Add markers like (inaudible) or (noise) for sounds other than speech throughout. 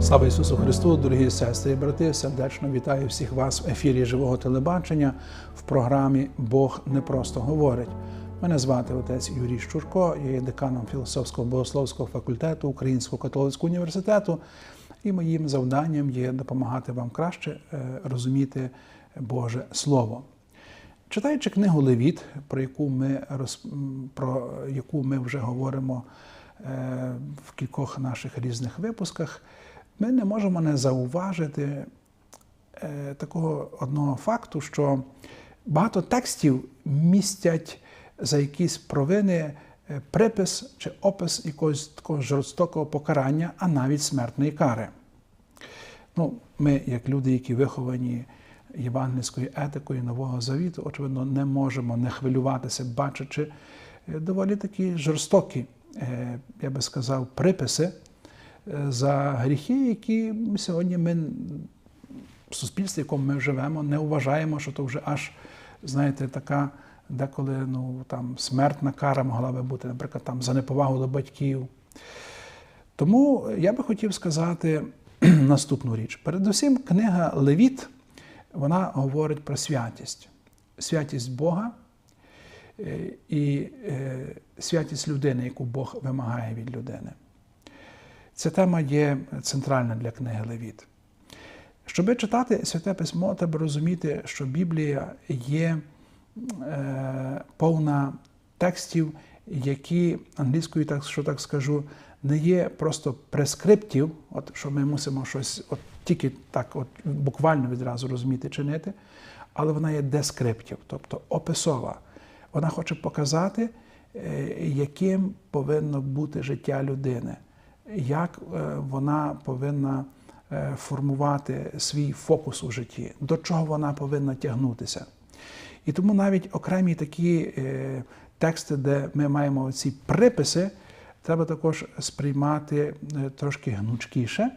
Слава Ісусу Христу, дорогі сестри і брати! Сердечно вітаю всіх вас в ефірі живого телебачення в програмі Бог не просто говорить. Мене звати отець Юрій Щурко, я є деканом філософського богословського факультету Українського католицького університету, і моїм завданням є допомагати вам краще е, розуміти Боже Слово. Читаючи книгу Левіт, про яку ми про яку ми вже говоримо е, в кількох наших різних випусках, ми не можемо не зауважити е, такого одного факту, що багато текстів містять за якісь провини е, припис чи опис якогось такого жорстокого покарання, а навіть смертної кари. Ну, ми, як люди, які виховані євангельською етикою Нового Завіту, очевидно, не можемо не хвилюватися, бачачи е, доволі такі жорстокі, я би сказав, приписи за гріхи, які сьогодні ми в суспільстві, в якому ми живемо, не вважаємо, що то вже аж, знаєте, така деколи ну, там, смертна кара могла би бути, наприклад, там, за неповагу до батьків. Тому я би хотів сказати (clears throat) наступну річ. Передусім, книга Левіт вона говорить про святість, святість Бога е, і е, святість людини, яку Бог вимагає від людини. Ця тема є центральна для книги Левіт. Щоби читати Святе Письмо, треба розуміти, що Біблія є е, повна текстів, які англійською, так що так скажу, не є просто прескриптів, от що ми мусимо щось от тільки так, от буквально відразу розуміти, чинити, але вона є дескриптів, тобто описова. Вона хоче показати, е, яким повинно бути життя людини, як е, вона повинна е, формувати свій фокус у житті, до чого вона повинна тягнутися. І тому навіть окремі такі тексти, де ми маємо ці приписи, треба також сприймати трошки гнучкіше.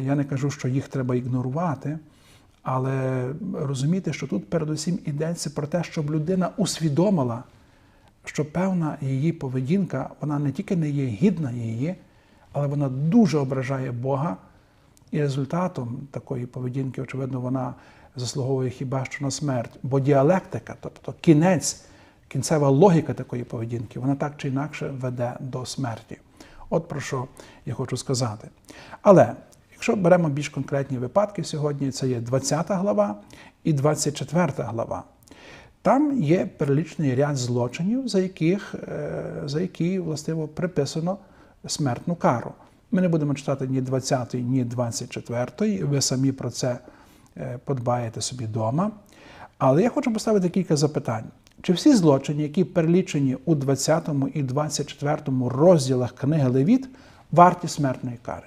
Я не кажу, що їх треба ігнорувати, але розуміти, що тут передусім йдеться про те, щоб людина усвідомила, що певна її поведінка, вона не тільки не є гідна її, але вона дуже ображає Бога. І результатом такої поведінки, очевидно, вона заслуговує хіба що на смерть. Бо діалектика, тобто кінець, кінцева логіка такої поведінки, вона так чи інакше веде до смерті. От про що я хочу сказати. Але якщо беремо більш конкретні випадки сьогодні, це є 20 глава і 24 глава. Там є перелічний ряд злочинів, за яких, за які властиво приписано смертну кару. Ми не будемо читати ні 20, ні 24, ви самі про це подбаєте собі вдома. Але я хочу поставити кілька запитань. Чи всі злочини, які перелічені у 20 і 24 розділах книги Левіт, варті смертної кари?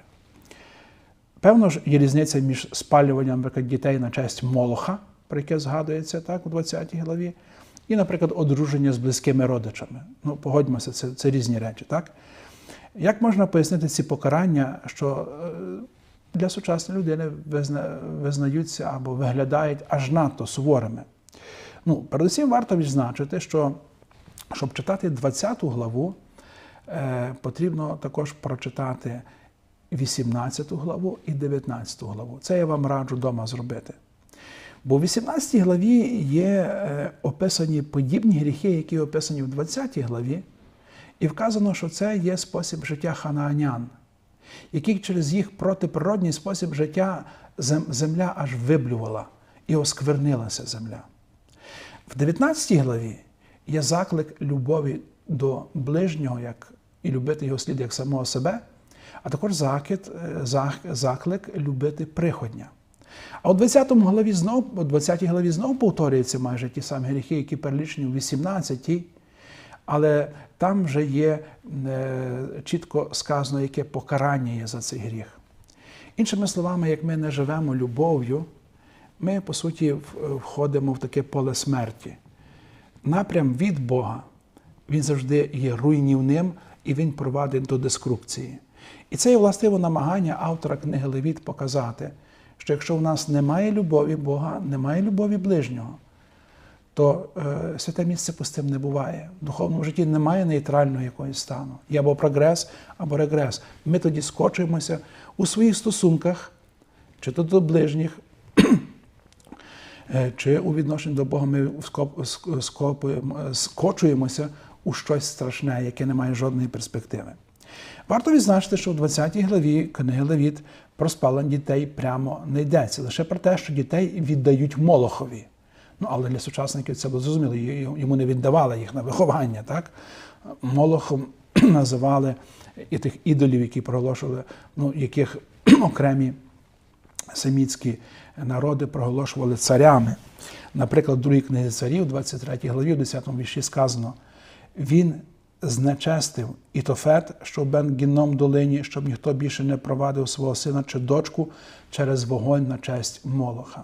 Певно ж, є різниця між спалюванням дітей на честь Молоха, про яке згадується так, у 20 главі, і, наприклад, одруження з близькими родичами. Ну, погодьмося, це, це різні речі, так? Як можна пояснити ці покарання, що для сучасної людини визнаються або виглядають аж надто суворими? Ну, передусім варто відзначити, що щоб читати 20 главу, е, потрібно також прочитати 18 главу і 19 главу. Це я вам раджу вдома зробити. Бо в 18 главі є е, описані подібні гріхи, які описані в 20 главі, і вказано, що це є спосіб життя ханаанян, який через їх протиприродній спосіб життя земля аж виблювала і осквернилася земля. В 19 главі є заклик любові до ближнього, як і любити його слід як самого себе, а також закид, заклик любити приходня. А у 20 главі знов, у 20 главі знов повторюються майже ті самі гріхи, які перелічені у 18, але там вже є чітко сказано, яке покарання є за цей гріх. Іншими словами, як ми не живемо любов'ю, ми, по суті, входимо в таке поле смерті. Напрям від Бога, він завжди є руйнівним і він провадить до дескрупції. І це є властиво намагання автора книги Левіт показати, що якщо в нас немає любові Бога, немає любові ближнього, то е, святе місце пустим не буває. В духовному житті немає нейтрального якогось стану. Є або прогрес, або регрес. Ми тоді скочуємося у своїх стосунках, чи то до ближніх, е, чи у відношенні до Бога ми е, скочуємося у щось страшне, яке не має жодної перспективи. Варто відзначити, що в 20 главі книги Левіт про спалення дітей прямо не йдеться, лише про те, що дітей віддають Молохові. Ну, але для сучасників це було зрозуміло, йому не віддавали їх на виховання. Так? Молохом (clears throat) називали і тих ідолів, які проголошували, ну, яких (clears throat) окремі семітські народи проголошували царями. Наприклад, в другій книзі царів, 23 главі, в 10 вірші сказано: він знечестив Ітофет, що в Бен-Гінном долині, щоб ніхто більше не провадив свого сина чи дочку через вогонь на честь Молоха.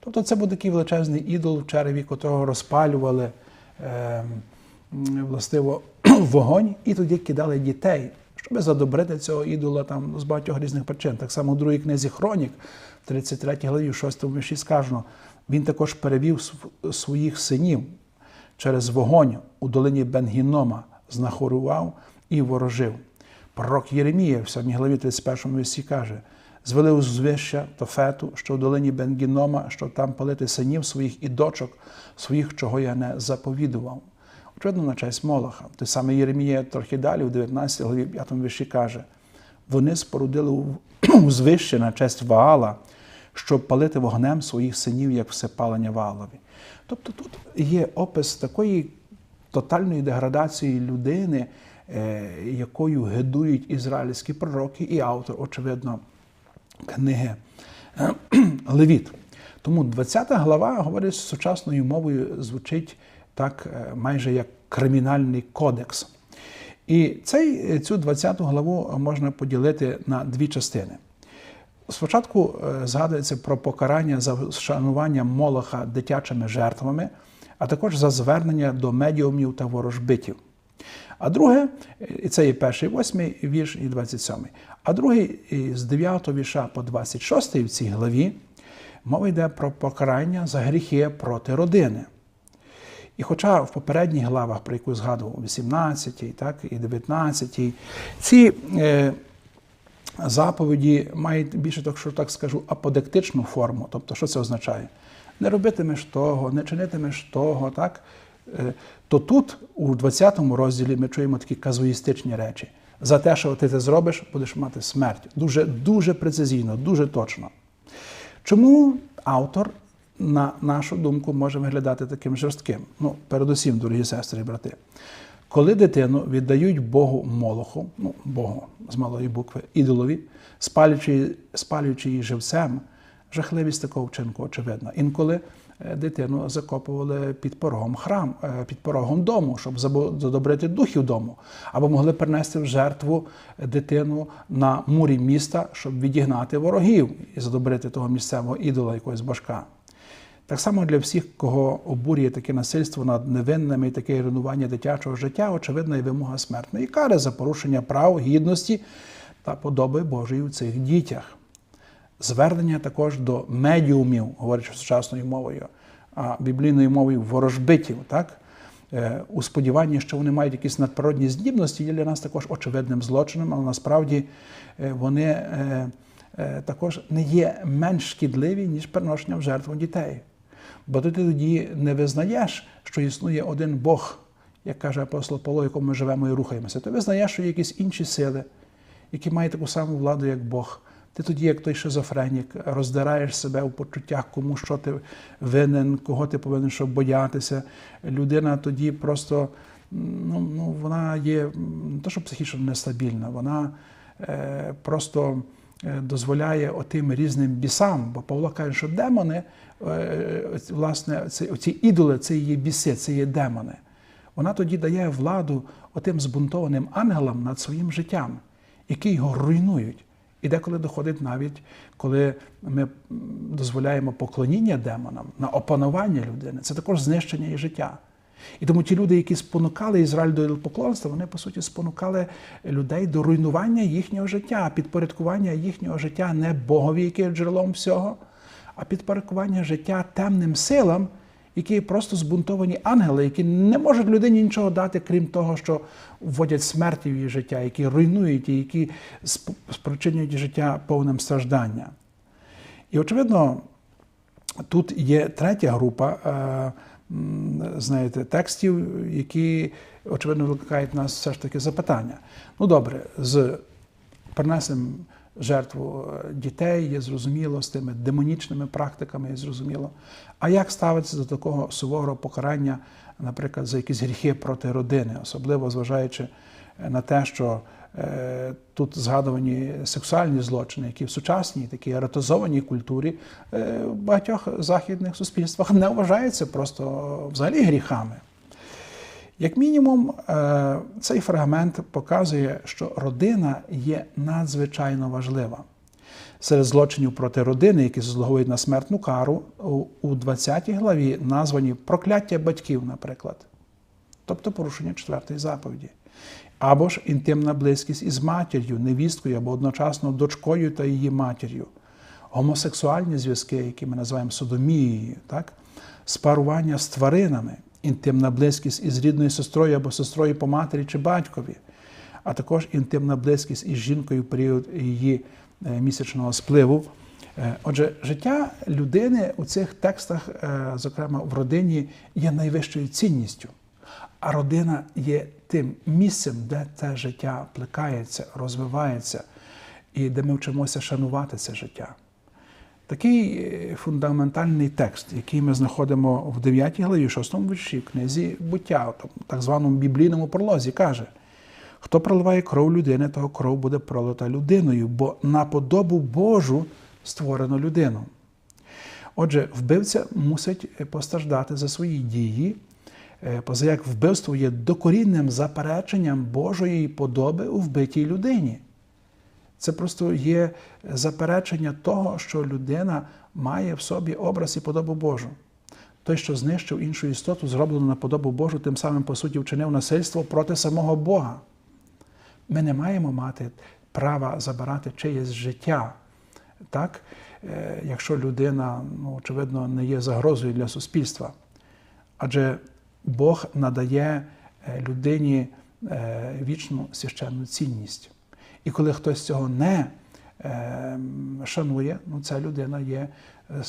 Тобто це був такий величезний ідол, в череві котрого розпалювали е, властиво (clears throat) вогонь, і тоді кидали дітей, щоб задобрити цього ідола там з багатьох різних причин. Так само в другій книзі Хронік, в 33 главі, 6 вірші сказано, він також перевів своїх синів через вогонь у долині Бенгінома, знахорував і ворожив. Пророк Єремія в 7 главі 31 вірсі каже: звели узвища Тофету, що в долині Бенгінома, щоб там палити синів своїх і дочок, своїх, чого я не заповідував. Очевидно, на честь Молоха. Той самий Єремія трохи далі, у 19 главі 5 вірші каже: вони спорудили узвище (clears throat) на честь Ваала, щоб палити вогнем своїх синів, як всепалення Ваалові. Тобто тут є опис такої тотальної деградації людини, е, якою гидують ізраїльські пророки і автор, очевидно, книги е, (clears throat) Левіт. Тому 20 глава говорить сучасною мовою, звучить так е, майже як кримінальний кодекс. І цей, цю 20 главу можна поділити на дві частини. Спочатку згадується про покарання за вшанування Молоха дитячими жертвами, а також за звернення до медіумів та ворожбитів. А друге, і це є перший восьмий вірш і 27. А другий з 9 вірша по 26 в цій главі мова йде про покарання за гріхи проти родини. І хоча в попередніх главах, про яку згадував, 18, так, і 19, ці е, заповіді мають більше, так, що так скажу, аподектичну форму. Тобто, що це означає? Не робитимеш того, не чинитимеш того, так? Е, то тут, у 20 розділі, ми чуємо такі казуїстичні речі. За те, що ти це зробиш, будеш мати смерть. Дуже, дуже прецизійно, дуже точно. Чому автор, на нашу думку, може виглядати таким жорстким? Ну, передусім, дорогі сестри і брати. Коли дитину віддають Богу Молоху, ну, Богу з малої букви, ідолові, спалюючи, спалюючи її живцем, жахливість такого вчинку очевидна. Інколи е, дитину закопували під порогом храм, е, під порогом дому, щоб задобрити духів дому, або могли принести в жертву дитину на мурі міста, щоб відігнати ворогів і задобрити того місцевого ідола, якогось башка. Так само для всіх, кого обурює таке насильство над невинними і таке руйнування дитячого життя, очевидна і вимога смертної кари за порушення прав, гідності та подоби Божої у цих дітях. Звернення також до медіумів, говорячи сучасною мовою, а біблійною мовою ворожбитів, так? Е, у сподіванні, що вони мають якісь надприродні здібності, є для нас також очевидним злочином, але насправді е, вони е, також не є менш шкідливі, ніж приношення в жертву дітей. Бо ти тоді не визнаєш, що існує один Бог, як каже апостол Павло, якому ми живемо і рухаємося. Ти визнаєш, що є якісь інші сили, які мають таку саму владу, як Бог. Ти тоді, як той шизофренік, роздираєш себе у почуттях, кому що ти винен, кого ти повинен що боятися. Людина тоді просто ну, ну, вона є не то, що психічно нестабільна, вона е, просто е, дозволяє отим різним бісам, бо Павло каже, що демони, е, власне, це, ці ідоли це є біси, це є демони. Вона тоді дає владу отим збунтованим ангелам над своїм життям, які його руйнують. І деколи доходить навіть, коли ми дозволяємо поклоніння демонам на опанування людини, це також знищення її життя. І тому ті люди, які спонукали Ізраїль до поклонства, вони по суті спонукали людей до руйнування їхнього життя, підпорядкування їхнього життя не Богові, який є джерелом всього, а підпорядкування життя темним силам, які просто збунтовані ангели, які не можуть людині нічого дати, крім того, що вводять смерть в її життя, які руйнують її, які спричинюють життя повним страждання. І очевидно, тут є третя група е, знаєте, текстів, які, очевидно, викликають нас все ж таки запитання. Ну добре, з принесем жертву е, дітей, є зрозуміло, з тими демонічними практиками є зрозуміло. А як ставитися до такого суворого покарання, наприклад, за якісь гріхи проти родини, особливо зважаючи е, на те, що е, тут згадувані сексуальні злочини, які в сучасній такій еретозованій культурі в багатьох західних суспільствах не вважаються просто взагалі гріхами. Як мінімум, е, цей фрагмент показує, що родина є надзвичайно важлива. Серед злочинів проти родини, які заслуговують на смертну кару, у- у 20 главі названі прокляття батьків, наприклад, тобто порушення четвертої заповіді. Або ж інтимна близькість із матір'ю, невісткою або одночасно дочкою та її матір'ю, гомосексуальні зв'язки, які ми називаємо содомією, так? спарування з тваринами, інтимна близькість із рідною сестрою або сестрою по матері чи батькові, а також інтимна близькість із жінкою в період її е, місячного спливу. Е, Отже, життя людини у цих текстах, е, зокрема в родині, є найвищою цінністю. А родина є тим місцем, де це життя плекається, розвивається, і де ми вчимося шанувати це життя. Такий е, фундаментальний текст, який ми знаходимо в 9 главі, 6 вірші книзі буття, так званому біблійному пролозі, каже: хто проливає кров людини, того кров буде пролита людиною, бо на подобу Божу створено людину. Отже, вбивця мусить постраждати за свої дії, е, поза як вбивство є докорінним запереченням Божої подоби у вбитій людині. Це просто є заперечення того, що людина має в собі образ і подобу Божу. Той, що знищив іншу істоту, зроблену на подобу Божу, тим самим, по суті, вчинив насильство проти самого Бога. Ми не маємо мати права забирати чиєсь життя, так? Е, якщо людина, ну, очевидно, не є загрозою для суспільства. Адже Бог надає е, людині е, вічну священну цінність. І коли хтось цього не е, шанує, ну ця людина є е,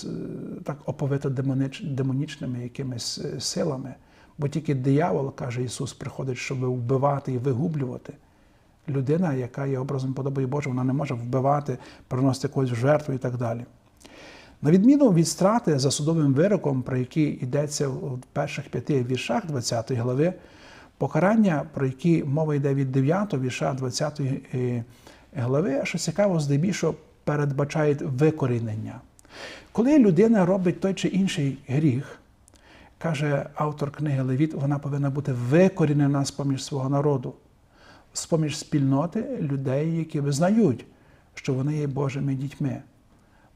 так оповита демонич, демонічними якимись е, силами. Бо тільки диявол, каже Ісус, приходить, щоб вбивати і вигублювати. Людина, яка є образом подобою Божої, вона не може вбивати, приносити якусь жертву і так далі. На відміну від страти за судовим вироком, про який йдеться в перших п'яти віршах 20 глави, покарання, про які мова йде від 9 вірша 20 е, глави, що цікаво, здебільшого передбачає викорінення. Коли людина робить той чи інший гріх, каже автор книги Левіт, вона повинна бути викорінена з поміж свого народу, з поміж спільноти людей, які визнають, що вони є Божими дітьми.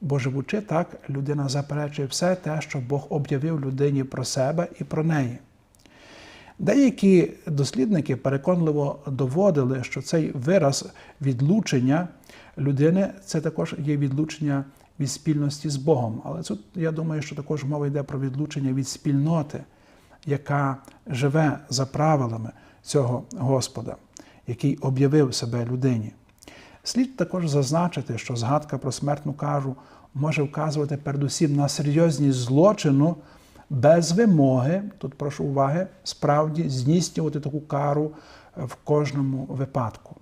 Бо живучи так, людина заперечує все те, що Бог об'явив людині про себе і про неї. Деякі дослідники переконливо доводили, що цей вираз відлучення людини це також є відлучення від спільності з Богом. Але тут я думаю, що також мова йде про відлучення від спільноти, яка живе за правилами цього Господа, який об'явив себе людині. Слід також зазначити, що згадка про смертну кажу може вказувати передусім на серйозність злочину без вимоги, тут прошу уваги, справді здійснювати таку кару в кожному випадку.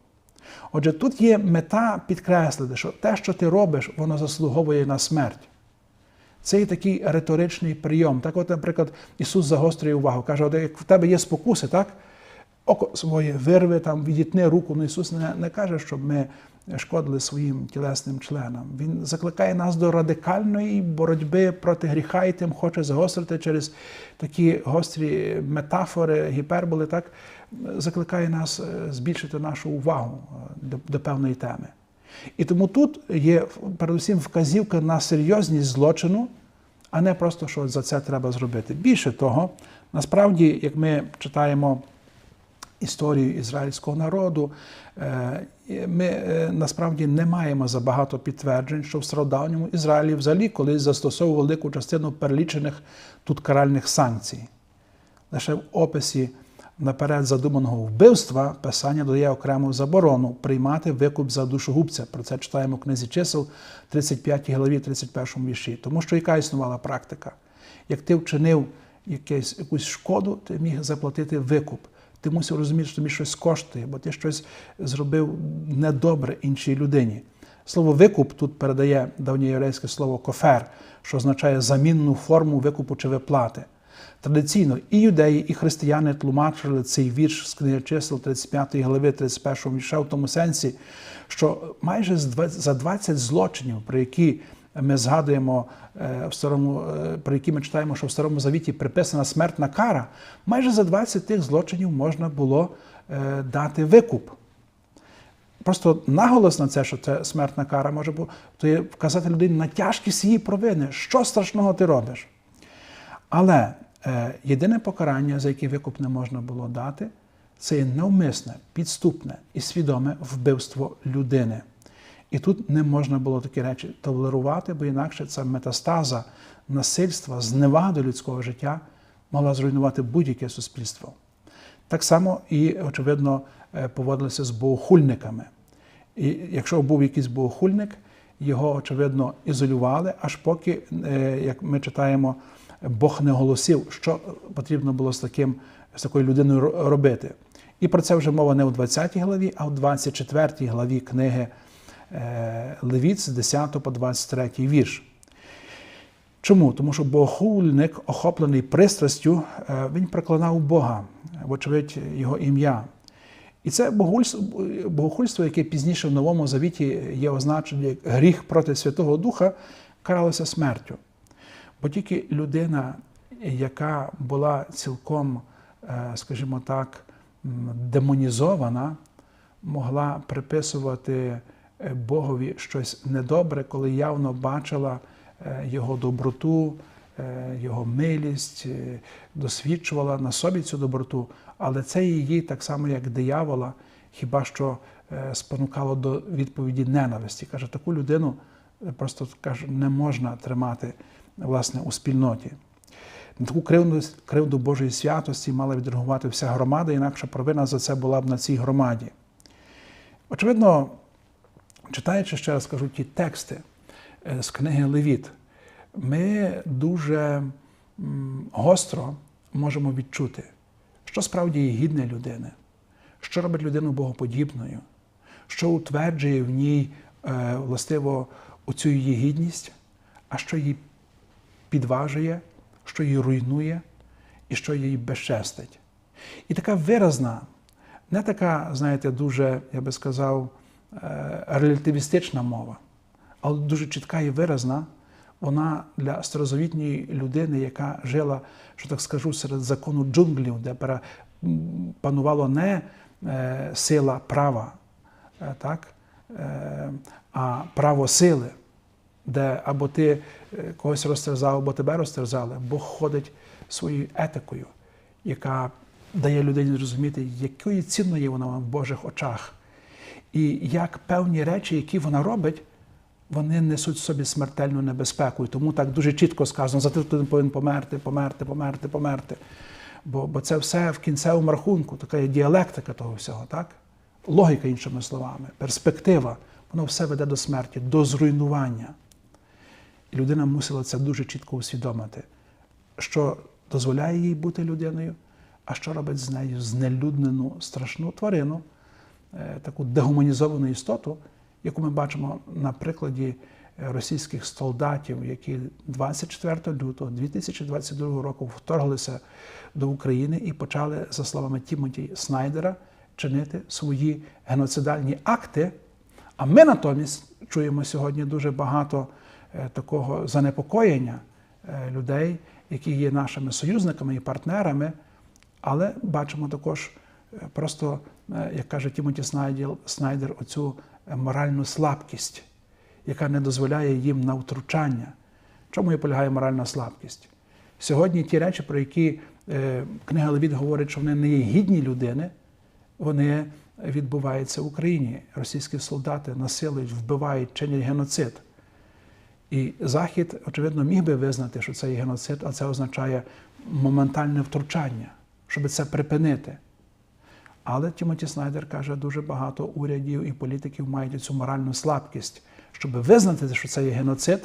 Отже, тут є мета підкреслити, що те, що ти робиш, воно заслуговує на смерть. Це є такий риторичний прийом. Так, от, наприклад, Ісус загострює увагу, каже, от як в тебе є спокуси, так? Око своє вирви, там, відітни руку. Ну, Ісус не, не каже, щоб ми шкодили своїм тілесним членам. Він закликає нас до радикальної боротьби проти гріха і тим хоче загострити через такі гострі метафори, гіперболи, так закликає нас е, збільшити нашу увагу е, до, до певної теми. І тому тут є передусім вказівка на серйозність злочину, а не просто, що за це треба зробити. Більше того, насправді, як ми читаємо історію ізраїльського народу. Ми е, насправді не маємо забагато підтверджень, що в стародавньому Ізраїлі взагалі колись застосовували велику частину перелічених тут каральних санкцій. Лише в описі наперед задуманого вбивства писання дає окрему заборону приймати викуп за душогубця. Про це читаємо в книзі чисел 35 главі, 31 вірші. Тому що яка існувала практика? Як ти вчинив якусь шкоду, ти міг заплатити викуп. Ти мусив розуміти, що тобі щось коштує, бо ти щось зробив недобре іншій людині. Слово викуп тут передає давньоєврейське слово кофер, що означає замінну форму викупу чи виплати. Традиційно і юдеї, і християни тлумачили цей вірш з книги чисел 35 глави, 31 вірша в тому сенсі, що майже за 20 злочинів, про які ми згадуємо е, в старому, е, про які ми читаємо, що в старому завіті приписана смертна кара, майже за 20 тих злочинів можна було е, дати викуп. Просто наголос на це, що це смертна кара може бути, то є вказати людині на тяжкість її провини, що страшного ти робиш. Але е, єдине покарання, за яке викуп не можна було дати, це є навмисне, підступне і свідоме вбивство людини. І тут не можна було такі речі толерувати, бо інакше ця метастаза насильства, зневага до людського життя могла зруйнувати будь-яке суспільство. Так само і, очевидно, е, поводилися з богохульниками. І якщо був якийсь богохульник, його, очевидно, ізолювали, аж поки, е, як ми читаємо, Бог не голосив, що потрібно було з таким, з такою людиною робити. І про це вже мова не у 20 главі, а у 24 главі книги Левіт з 10 по 23 вірш. Чому? Тому що богохульник, охоплений пристрастю, е, він проклинав Бога, вочевидь, його ім'я. І це богохульство, яке пізніше в Новому Завіті є означене як гріх проти Святого Духа, каралося смертю. Бо тільки людина, яка була цілком, е, скажімо так, демонізована, могла приписувати е, Богові щось недобре, коли явно бачила е, його доброту, його милість, досвідчувала на собі цю доброту, але це її, так само як диявола, хіба що спонукало до відповіді ненависті. Каже, таку людину просто каже, не можна тримати власне, у спільноті. На таку кривду, кривду Божої святості мала відреагувати вся громада, інакше провина за це була б на цій громаді. Очевидно, читаючи ще раз кажу ті тексти е, з книги Левіт, ми дуже гостро можемо відчути, що справді є гідне людини, що робить людину богоподібною, що утверджує в ній е, властиво оцю її гідність, а що її підважує, що її руйнує і що її безчестить. І така виразна, не така, знаєте, дуже, я би сказав, релятивістична мова, але дуже чітка і виразна. Вона для старозавітньої людини, яка жила, що так скажу, серед закону джунглів, де панувало не е, сила права, е, так, а право сили де або ти е, когось розтерзав, або тебе розтерзали, Бог ходить своєю етикою, яка дає людині зрозуміти, якою цінною вона в Божих очах. І як певні речі, які вона робить, вони несуть в собі смертельну небезпеку. І тому так дуже чітко сказано, за ти повинен померти, померти, померти, померти. Бо бо це все в кінцевому рахунку, така є діалектика того всього, так? Логіка, іншими словами, перспектива, воно все веде до смерті, до зруйнування. І людина мусила це дуже чітко усвідомити, що дозволяє їй бути людиною, а що робить з нею знелюднену страшну тварину, таку дегуманізовану істоту, яку ми бачимо на прикладі російських солдатів, які 24 лютого 2022 року вторглися до України і почали, за словами Тімоті Снайдера, чинити свої геноцидальні акти. А ми натомість чуємо сьогодні дуже багато. Е, такого занепокоєння е, людей, які є нашими союзниками і партнерами, але бачимо також е, просто, як каже Тімоті Снайдер, оцю моральну слабкість, яка не дозволяє їм на втручання. Чому і полягає моральна слабкість? Сьогодні ті речі, про які книга Левіт говорить, що вони не є гідні людини, вони відбуваються в Україні. Російські солдати насилують, вбивають, чинять геноцид. І Захід, очевидно, міг би визнати, що це є геноцид, а це означає моментальне втручання, щоб це припинити. Але Тімоті Снайдер каже, дуже багато урядів і політиків мають цю моральну слабкість, щоб визнати, що це є геноцид,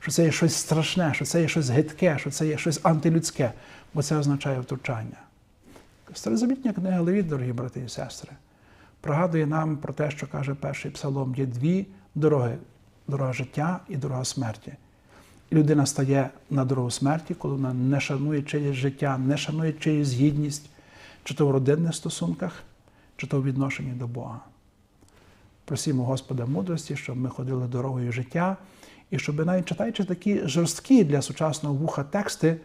що це є щось страшне, що це є щось гидке, що це є щось антилюдське, бо це означає втручання. Старозавітня книга Левіт, дорогі брати і сестри, пригадує нам про те, що каже перший псалом: є дві дороги дорога життя і дорога смерті. Людина стає на дорогу смерті, коли вона не шанує чиєсь життя, не шанує чиюсь гідність, чи то в родинних стосунках, чи то в відношенні до Бога. Просімо Господа мудрості, щоб ми ходили дорогою життя, і щоб навіть читаючи такі жорсткі для сучасного вуха тексти,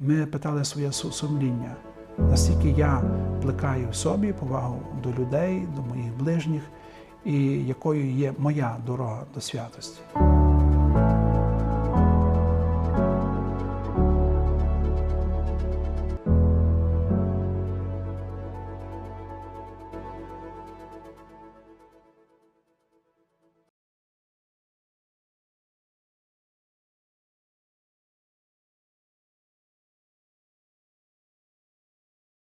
ми питали своє сумління, наскільки я плекаю в собі повагу до людей, до моїх ближніх, і якою є моя дорога до святості.